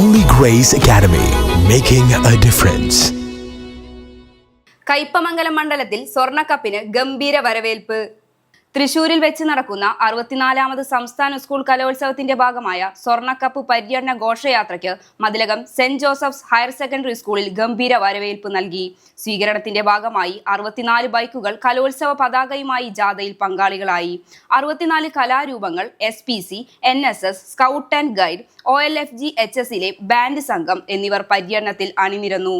Holy Grace Academy, making a difference. Kaipamangalam മണ്ഡലത്തിൽ സ്വർണക്കപ്പിന് ഗംഭീര വരവേൽപ്പ് തൃശൂരിൽ വെച്ച് നടക്കുന്ന അറുപത്തിനാലാമത് സംസ്ഥാന സ്കൂൾ കലോത്സവത്തിന്റെ ഭാഗമായ സ്വർണക്കപ്പ് പര്യടന ഘോഷയാത്രയ്ക്ക് Mathilakam Saint Joseph's higher secondary സ്കൂളിൽ ഗംഭീര വരവേൽപ്പ് നൽകി. സ്വീകരണത്തിന്റെ ഭാഗമായി അറുപത്തിനാല് ബൈക്കുകൾ കലോത്സവ പതാകയുമായി ജാഥയിൽ പങ്കാളികളായി. അറുപത്തിനാല് കലാരൂപങ്ങൾ S P C N S S scout and guide O L F G H എസിലെ ബാൻഡ് സംഘം എന്നിവർ പര്യടനത്തിൽ അണിനിരന്നു.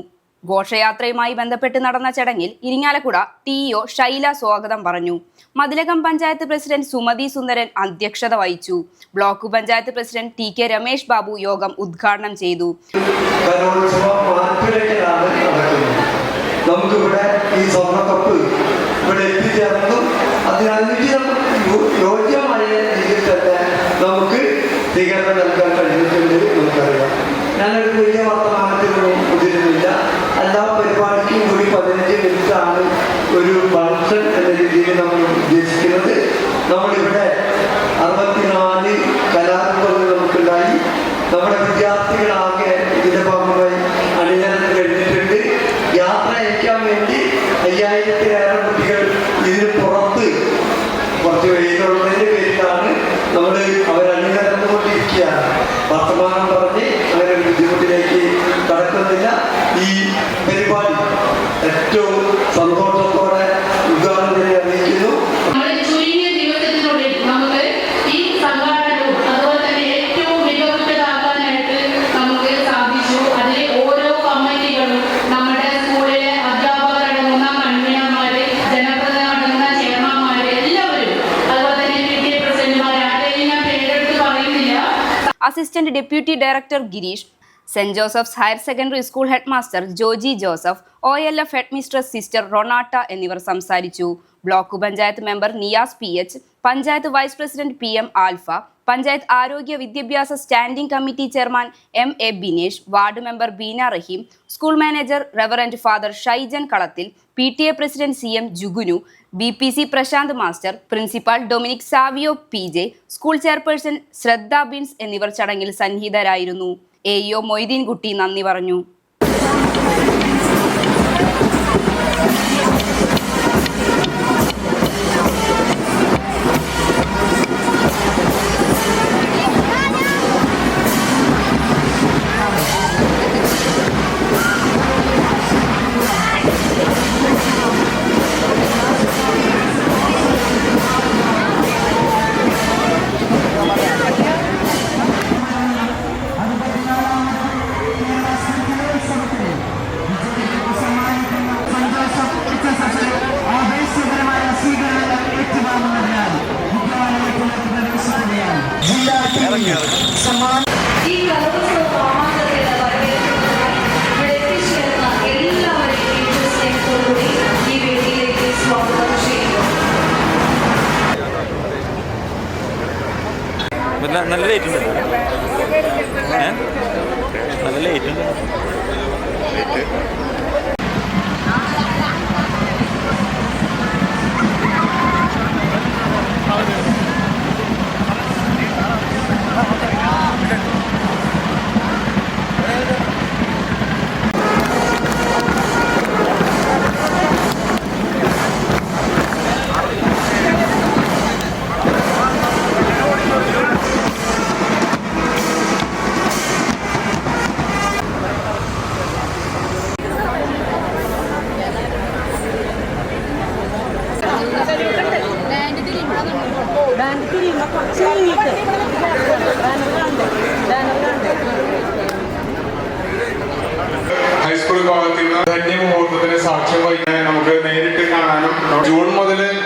ഘോഷയാത്രയുമായി ബന്ധപ്പെട്ട് നടന്ന ചടങ്ങിൽ ഇരിങ്ങാലക്കുട ടി ഒ ഷൈല സ്വാഗതം പറഞ്ഞു. മതിലകം പഞ്ചായത്ത് പ്രസിഡന്റ് സുമതി സുന്ദരൻ അധ്യക്ഷത വഹിച്ചു. Block panchayat president T K Ramesh Babu യോഗം ഉദ്ഘാടനം ചെയ്തു. നമുക്കിവിടെ ഈ സ്വർണക്കപ്പ് ഇവിടെ എത്തിച്ചേർന്നതും അതിനനുചിതം യോ- യോഗ്യമായ രീതിയിൽ തന്നെ നമുക്ക് സ്വീകരണം നൽകാൻ കഴിഞ്ഞിട്ടുണ്ട് നമുക്കറിയാം. ഞാനൊരു വലിയ വർത്തമാനത്തിനൊന്നും അണിനിരന്നുകൊണ്ടിരിക്കുകയാണ് വർത്തമാനം assistant deputy director Girish Saint Joseph's higher secondary school head master Joji Joseph O L F head mistress sister Ronatta എന്നിവർ സംസാരിച്ചു. Block panchayat member Niyas P H panchayat vice president P M Alfa panchayat ആരോഗ്യ വിദ്യാഭ്യാസ standing committee chairman M A Binesh ward member Beena Rahim school manager reverend father Shaijan Kalathil P T A president C M Jugunu B P C Prashanth master principal Dominic Savio P J school chairperson Shraddha Bins എന്നിവർ ചടങ്ങിൽ സന്നിഹിതരായിരുന്നു. A EO Moideenkutty നന്ദി പറഞ്ഞു. ചെയ്യുന്നു നല്ല നല്ല ഉണ്ട്. ഏ? നല്ല ലൈറ്റ് ഉണ്ട്. ഹൈസ്കൂൾ ഭാഗത്ത് നിന്ന് ധന്യ മുഹൂർത്തത്തിന് സാക്ഷ്യം വഹിക്കാൻ നമുക്ക് നേരിട്ട് കാണാനും ജൂൺ മുതൽ